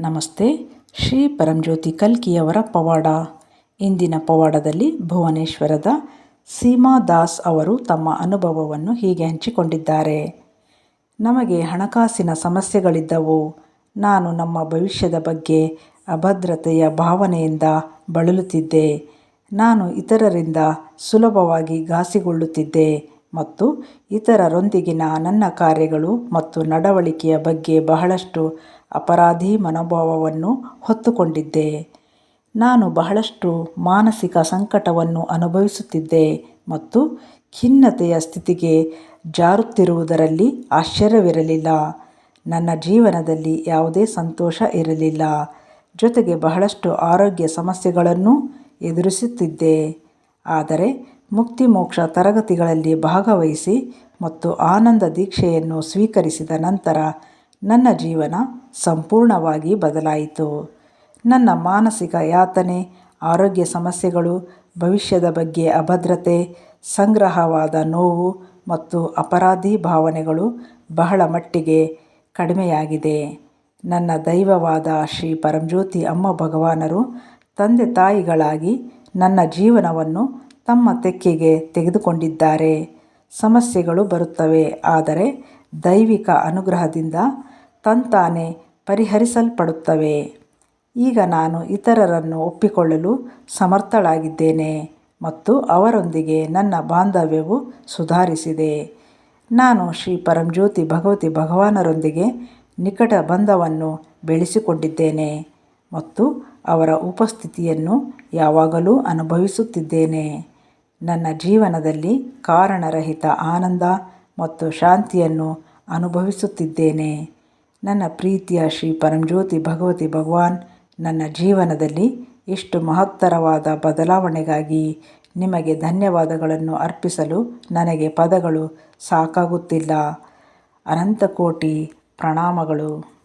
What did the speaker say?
ನಮಸ್ತೆ, ಶ್ರೀ ಪರಂಜ್ಯೋತಿ ಕಲ್ಕಿಯವರ ಪವಾಡ. ಇಂದಿನ ಪವಾಡದಲ್ಲಿ ಭುವನೇಶ್ವರದ ಸೀಮಾ ದಾಸ್ ಅವರು ತಮ್ಮ ಅನುಭವವನ್ನು ಹೀಗೆ ಹಂಚಿಕೊಂಡಿದ್ದಾರೆ. ನಮಗೆ ಹಣಕಾಸಿನ ಸಮಸ್ಯೆಗಳಿದ್ದವು. ನಾನು ನಮ್ಮ ಭವಿಷ್ಯದ ಬಗ್ಗೆ ಅಭದ್ರತೆಯ ಭಾವನೆಯಿಂದ ಬಳಲುತ್ತಿದ್ದೆ. ನಾನು ಇತರರಿಂದ ಸುಲಭವಾಗಿ ಘಾಸಿಗೊಳ್ಳುತ್ತಿದ್ದೆ. ಮತ್ತು ಇತರರೊಂದಿಗಿನ ನನ್ನ ಕಾರ್ಯಗಳು ಮತ್ತು ನಡವಳಿಕೆಯ ಬಗ್ಗೆ ಬಹಳಷ್ಟು ಅಪರಾಧಿ ಮನೋಭಾವವನ್ನು ಹೊತ್ತುಕೊಂಡಿದ್ದೆ. ನಾನು ಬಹಳಷ್ಟು ಮಾನಸಿಕ ಸಂಕಟವನ್ನು ಅನುಭವಿಸುತ್ತಿದ್ದೆ ಮತ್ತು ಖಿನ್ನತೆಯ ಸ್ಥಿತಿಗೆ ಜಾರುತ್ತಿರುವುದರಲ್ಲಿ ಆಶ್ಚರ್ಯವಿರಲಿಲ್ಲ. ನನ್ನ ಜೀವನದಲ್ಲಿ ಯಾವುದೇ ಸಂತೋಷ ಇರಲಿಲ್ಲ. ಜೊತೆಗೆ ಬಹಳಷ್ಟು ಆರೋಗ್ಯ ಸಮಸ್ಯೆಗಳನ್ನು ಎದುರಿಸುತ್ತಿದ್ದೆ. ಆದರೆ ಮುಕ್ತಿ ಮೋಕ್ಷ ತರಗತಿಗಳಲ್ಲಿ ಭಾಗವಹಿಸಿ ಮತ್ತು ಆನಂದ ದೀಕ್ಷೆಯನ್ನು ಸ್ವೀಕರಿಸಿದ ನಂತರ ನನ್ನ ಜೀವನ ಸಂಪೂರ್ಣವಾಗಿ ಬದಲಾಯಿತು. ನನ್ನ ಮಾನಸಿಕ ಯಾತನೆ, ಆರೋಗ್ಯ ಸಮಸ್ಯೆಗಳು, ಭವಿಷ್ಯದ ಬಗ್ಗೆ ಅಭದ್ರತೆ, ಸಂಗ್ರಹವಾದ ನೋವು ಮತ್ತು ಅಪರಾಧಿ ಭಾವನೆಗಳು ಬಹಳ ಮಟ್ಟಿಗೆ ಕಡಿಮೆಯಾಗಿದೆ. ನನ್ನ ದೈವವಾದ ಶ್ರೀ ಪರಂಜ್ಯೋತಿ ಅಮ್ಮ ಭಗವಾನರು ತಂದೆ ತಾಯಿಗಳಾಗಿ ನನ್ನ ಜೀವನವನ್ನು ತಮ್ಮ ತೆಕ್ಕೆಗೆ ತೆಗೆದುಕೊಂಡಿದ್ದಾರೆ. ಸಮಸ್ಯೆಗಳು ಬರುತ್ತವೆ, ಆದರೆ ದೈವಿಕ ಅನುಗ್ರಹದಿಂದ ತಂತಾನೆ ಪರಿಹರಿಸಲ್ಪಡುತ್ತವೆ. ಈಗ ನಾನು ಇತರರನ್ನು ಒಪ್ಪಿಕೊಳ್ಳಲು ಸಮರ್ಥಳಾಗಿದ್ದೇನೆ ಮತ್ತು ಅವರೊಂದಿಗೆ ನನ್ನ ಬಾಂಧವ್ಯವು ಸುಧಾರಿಸಿದೆ. ನಾನು ಶ್ರೀ ಪರಂಜ್ಯೋತಿ ಭಗವತಿ ಭಗವಾನರೊಂದಿಗೆ ನಿಕಟ ಬಂಧವನ್ನು ಬೆಳೆಸಿಕೊಂಡಿದ್ದೇನೆ ಮತ್ತು ಅವರ ಉಪಸ್ಥಿತಿಯನ್ನು ಯಾವಾಗಲೂ ಅನುಭವಿಸುತ್ತಿದ್ದೇನೆ. ನನ್ನ ಜೀವನದಲ್ಲಿ ಕಾರಣರಹಿತ ಆನಂದ ಮತ್ತು ಶಾಂತಿಯನ್ನು ಅನುಭವಿಸುತ್ತಿದ್ದೇನೆ. ನನ್ನ ಪ್ರೀತಿಯ ಶ್ರೀ ಪರಂಜ್ಯೋತಿ ಭಗವತಿ ಭಗವಾನ್, ನನ್ನ ಜೀವನದಲ್ಲಿ ಇಷ್ಟು ಮಹತ್ತರವಾದ ಬದಲಾವಣೆಗಾಗಿ ನಿಮಗೆ ಧನ್ಯವಾದಗಳನ್ನು ಅರ್ಪಿಸಲು ನನಗೆ ಪದಗಳು ಸಾಕಾಗುತ್ತಿಲ್ಲ. ಅನಂತ ಕೋಟಿ ಪ್ರಣಾಮಗಳು.